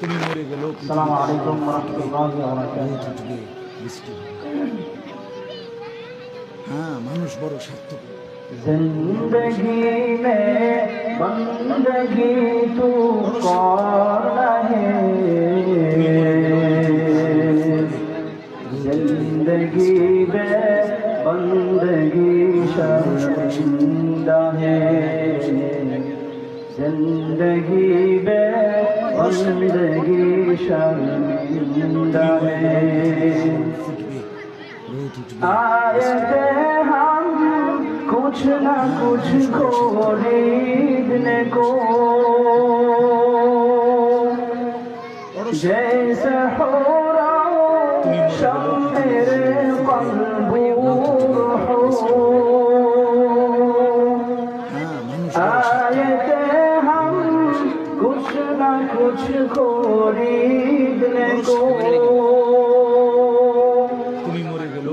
তুমি মরে গেল হ্যাঁ মানুষ বড় जिंदगी शर्मिंदा है आए थे हम कुछ ना कुछ खरीदने को जैसे हो रहा शम मेरे कल्बू कुछ खरीदने को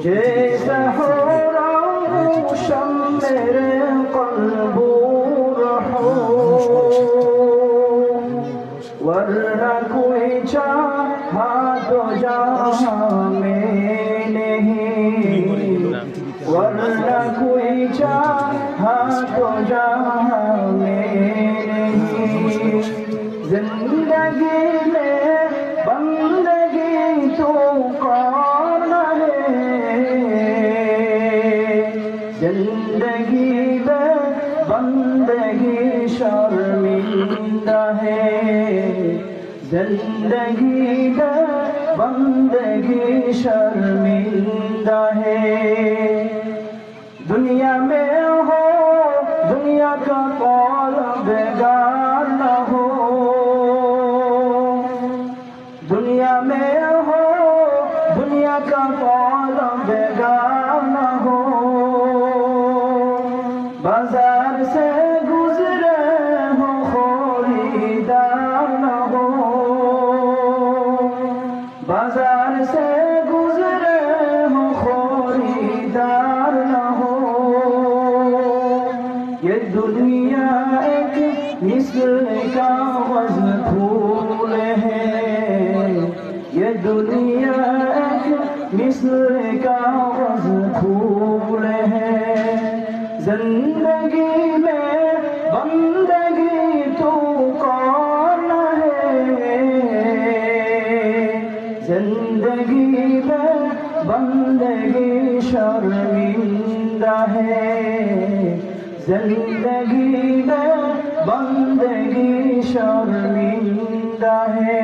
जैसा हो रोशन मेरे कलबूर हो वरना कोई चाहा तो जा में জিন্দগি বে বন্দগি শর্মিন্দা হে জিন্দগি বে বন্দগি শর্মিন্দা হে দুনিয়া মে হো দুনিয়া কা কল বেগার না হো দুনিয়া মে بازار سے گزرے ہو خوری دار نہ ہو۔ یہ دنیا ایک مصر کا وزن پھول ہے۔ یہ دنیا ایک مصر کا وزن پھول ہے۔ زندگی ज़िंदगी में बंदगी शर्मिंदा है। ज़िंदगी में बंदगी शर्मिंदा है।